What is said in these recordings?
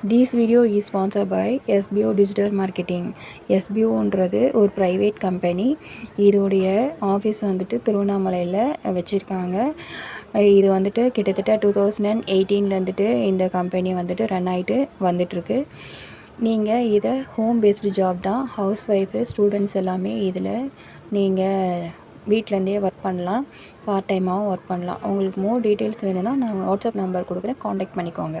This video is sponsor by SPO digital marketing எஸ்பிஓன்றது ஒரு private company இதோடைய office வந்துட்டு திருவண்ணாமலையில் வச்சுருக்காங்க. இது வந்துட்டு கிட்டத்தட்ட டூ தௌசண்ட் அண்ட் எயிட்டீன்லேருந்துட்டு இந்த கம்பெனி வந்துட்டு ரன் ஆகிட்டு வந்துட்டுருக்கு. நீங்கள் இதை ஹோம் பேஸ்டு ஜாப் தான் ஹவுஸ் ஒய்ஃபு ஸ்டூடெண்ட்ஸ் எல்லாமே இதில் நீங்கள் வீட்டிலேருந்தே ஒர்க் பண்ணலாம் பார்ட் டைமாகவும் ஒர்க் பண்ணலாம். உங்களுக்கு மோர் டீட்டெயில்ஸ் வேணும்னா நான் வாட்ஸ்அப் நம்பர் கொடுக்குறேன் காண்டாக்ட் பண்ணிக்கோங்க.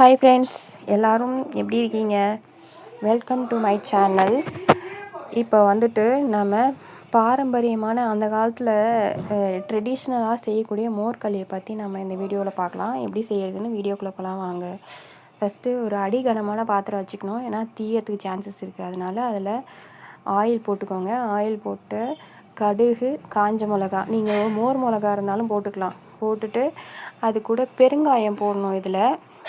ஹாய் ஃப்ரெண்ட்ஸ் எல்லோரும் எப்படி இருக்கீங்க? வெல்கம் டு மை சேனல் இப்போ வந்துட்டு நம்ம பாரம்பரியமான அந்த காலத்தில் ட்ரெடிஷ்னலாக செய்யக்கூடிய மோர்களியை பற்றி நம்ம இந்த வீடியோவில் பார்க்கலாம். எப்படி செய்யறதுன்னு வீடியோக்குள்ளே போகலாம் வாங்க. ஃபஸ்ட்டு ஒரு அடிகனமான பாத்திரம் வச்சுக்கணும். ஏன்னா தீயத்துக்கு சான்சஸ் இருக்குது அதனால் அதில் ஆயில் போட்டுக்கோங்க. ஆயில் போட்டு கடுகு காஞ்ச மிளகா நீங்கள் மோர் மிளகா இருந்தாலும் போட்டுக்கலாம். போட்டுட்டு அது கூட பெருங்காயம் போடணும் இதில்.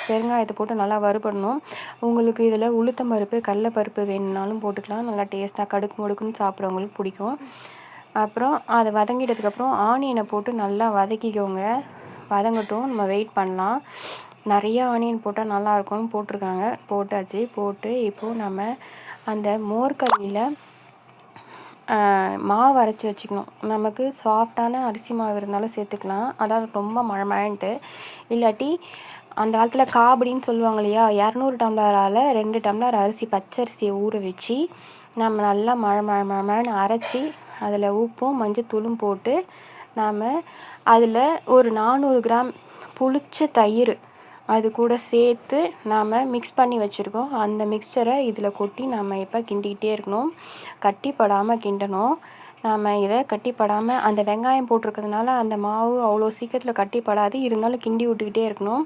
பெருங்காயத்தை போட்டு நல்லா வறுபடணும். உங்களுக்கு இதில் உளுத்தம் பருப்பு கடலப்பருப்பு வேணும்னாலும் போட்டுக்கலாம். நல்லா டேஸ்ட்டாக கடுக்கு முடுக்குன்னு சாப்பிட்றவங்களுக்கு பிடிக்கும். அப்புறம் அதை வதங்கிட்டதுக்கப்புறம் ஆனியனை போட்டு நல்லா வதக்கிக்கோங்க. வதங்கட்டும். நம்ம வெயிட் பண்ணலாம். நிறையா ஆனியன் போட்டால் நல்லாயிருக்கும்னு போட்டிருக்காங்க. போட்டாச்சு. போட்டு இப்போது நம்ம அந்த மோர்கல்லியில் மாவு அரைச்சி வச்சுக்கணும். நமக்கு சாஃப்டான அரிசி மாவு இருந்தாலும் சேர்த்துக்கலாம். அதாவது ரொம்ப மழை மழைன்ட்டு. இல்லாட்டி அந்த காலத்தில் காபடின்னு சொல்லுவாங்க இல்லையா? இரநூறு டம்ளரால் ரெண்டு டம்ளர் அரிசி பச்சரிசியை ஊற வச்சு நம்ம நல்லா மழை மழை மழை மழைன்னு அரைச்சி அதில் உப்பும் மஞ்சத்தூளும் போட்டு நாம் அதில் ஒரு நானூறு கிராம் புளிச்ச தயிர் அது கூட சேர்த்து நாம் மிக்ஸ் பண்ணி வச்சுருக்கோம். அந்த மிக்சரை இதில் கொட்டி நாம் எப்போ கிண்டிக்கிட்டே இருக்கணும். கட்டிப்படாமல் கிண்டணும். நாம் இதை கட்டிப்படாமல் அந்த வெங்காயம் போட்டிருக்கிறதுனால அந்த மாவு அவ்வளோ சீக்கிரத்தில் கட்டிப்படாது. இருந்தாலும் கிண்டி விட்டுக்கிட்டே இருக்கணும்.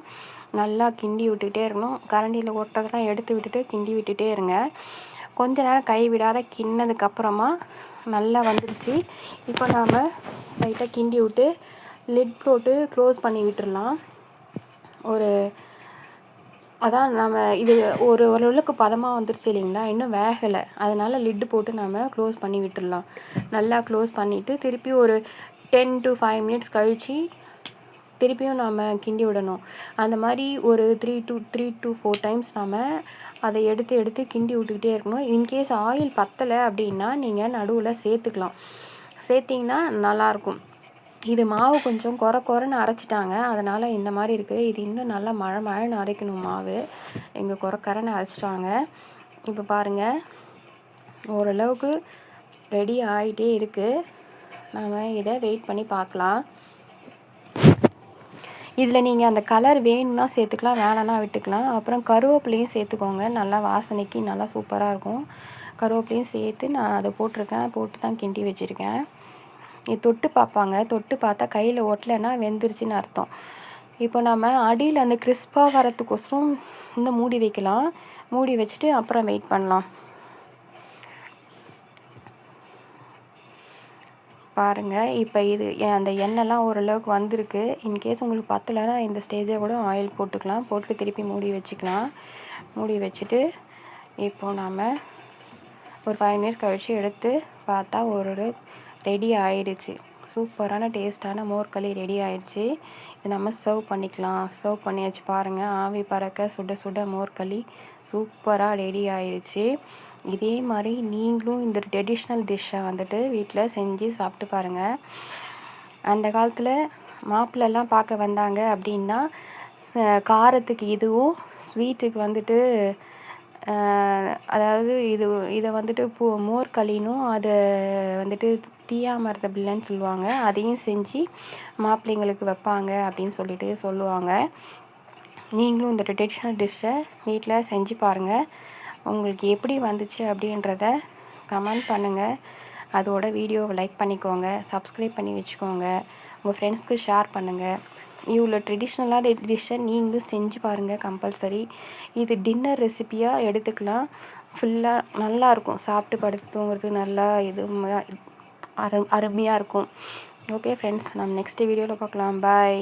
நல்லா கிண்டி விட்டுக்கிட்டே இருக்கணும். கரண்டியில் ஒட்டுறதெல்லாம் எடுத்து விட்டுட்டு கிண்டி விட்டுட்டே இருங்க. கொஞ்ச நேரம் கை விடாத கிண்ணதுக்கப்புறமா நல்லா வந்துடுச்சு இப்போ நாம் லைட்டாக கிண்டி விட்டு லிட் போட்டு க்ளோஸ் பண்ணி விட்டுடலாம் ஒரு அதான் நம்ம இது ஒரு ஓரளவுக்கு பதமாக வந்துருச்சு இல்லைங்களா? இன்னும் வேகலை. அதனால் லிட்டு போட்டு நம்ம க்ளோஸ் பண்ணி விட்டுடலாம் நல்லா க்ளோஸ் பண்ணிவிட்டு திருப்பி ஒரு டென் டு ஃபைவ் மினிட்ஸ் கழித்து திருப்பியும் நாம் கிண்டி விடணும். அந்த மாதிரி ஒரு three two three two four times நாம் அதை எடுத்து எடுத்து கிண்டி விட்டுக்கிட்டே இருக்கணும். இன்கேஸ் ஆயில் பத்தலை அப்படின்னா நீங்கள் நடுவில் சேர்த்துக்கலாம். சேர்த்திங்கன்னா நல்லாயிருக்கும் இது மாவு கொஞ்சம் குறை குறைன்னு அரைச்சிட்டாங்க. அதனால் இந்த மாதிரி இருக்குது இது இன்னும் நல்லா மழை மழைன்னு அரைக்கணும் மாவு. எங்கள் குறை கரைன்னு அரைச்சிட்டாங்க. இப்போ பாருங்கள் ஓரளவுக்கு ரெடி ஆகிட்டே இருக்குது நாம் இதை வெயிட் பண்ணி பார்க்கலாம். இதில் நீங்கள் அந்த கலர் வேணும்னா சேர்த்துக்கலாம் வேணான்னா விட்டுக்கலாம். அப்புறம் கருவேப்பிலையும் சேர்த்துக்கோங்க. நல்லா வாசனைக்கு நல்லா சூப்பராக இருக்கும். கருவேப்பிலையும் சேர்த்து நான் அதை போட்டிருக்கேன். போட்டு தான் கிண்டி வச்சுருக்கேன். இது தொட்டு பார்ப்பாங்க தொட்டு பார்த்தா கையில் ஒட்டலைன்னா வெந்துருச்சுன்னு அர்த்தம். இப்போ நம்ம அடியில் அந்த கிறிஸ்பாக வரத்துக்கோசரம் இந்த மூடி வைக்கலாம். மூடி வச்சுட்டு அப்புறம் வெயிட் பண்ணலாம். பாருங்கள் இப்போ இது அந்த எண்ணெய்லாம் ஓரளவுக்கு வந்திருக்கு. இன்கேஸ் உங்களுக்கு பத்தலைன்னா இந்த ஸ்டேஜை கூட ஆயில் போட்டுக்கலாம். போட்டு திருப்பி மூடி வச்சுக்கலாம். மூடி வச்சுட்டு இப்போது நாம் ஒரு ஃபைவ் மினிட்ஸ் கழித்து எடுத்து பார்த்தா ஒரு ரெடி ஆயிடுச்சு. சூப்பரான டேஸ்ட்டான மோர்களி ரெடி ஆயிடுச்சு. இது நம்ம சர்வ் பண்ணிக்கலாம். சர்வ் பண்ணியாச்சு பாருங்கள் ஆவி பறக்க சுட சுட மோர்களி சூப்பராக ரெடி ஆயிடுச்சு. இதே மாதிரி நீங்களும் இந்த ட்ரெடிஷ்னல் டிஷ்ஷை வந்துட்டு வீட்டில் செஞ்சு சாப்பிட்டு பாருங்கள் அந்த காலத்தில் மாப்பிள்ளெல்லாம் பார்க்க வந்தாங்க அப்படின்னா காரத்துக்கு இதுவும் ஸ்வீட்டுக்கு வந்துட்டு அதாவது இது இதை வந்துட்டு பூ மோர் களினும் அதை வந்துட்டு தீயாமரத்த பிள்ளைன்னு சொல்லுவாங்க. அதையும் செஞ்சு மாப்பிள்ளைங்களுக்கு வைப்பாங்க அப்படின்னு சொல்லிட்டு சொல்லுவாங்க. நீங்களும் இந்த ட்ரெடிஷ்னல் டிஷ்ஷை வீட்டில் செஞ்சு பாருங்கள் உங்களுக்கு எப்படி வந்துச்சு அப்படின்றத கமெண்ட் பண்ணுங்கள் அதோட வீடியோவை லைக் பண்ணிக்கோங்க. சப்ஸ்கிரைப் பண்ணி வச்சுக்கோங்க. உங்கள் ஃப்ரெண்ட்ஸ்க்கு ஷேர் பண்ணுங்கள் இவ்வளோ ட்ரெடிஷ்னலான டிஷ்ஷை நீங்களும் செஞ்சு பாருங்கள் கம்பல்சரி இது டின்னர் ரெசிபியாக எடுத்துக்கலாம். ஃபுல்லாக நல்லாயிருக்கும் சாப்பிட்டு படுத்து தூங்குறதுக்கு நல்லா இது அரு அருமையாக இருக்கும். ஓகே ஃப்ரெண்ட்ஸ் நம்ம நெக்ஸ்ட் வீடியோவில் பார்க்கலாம். பாய்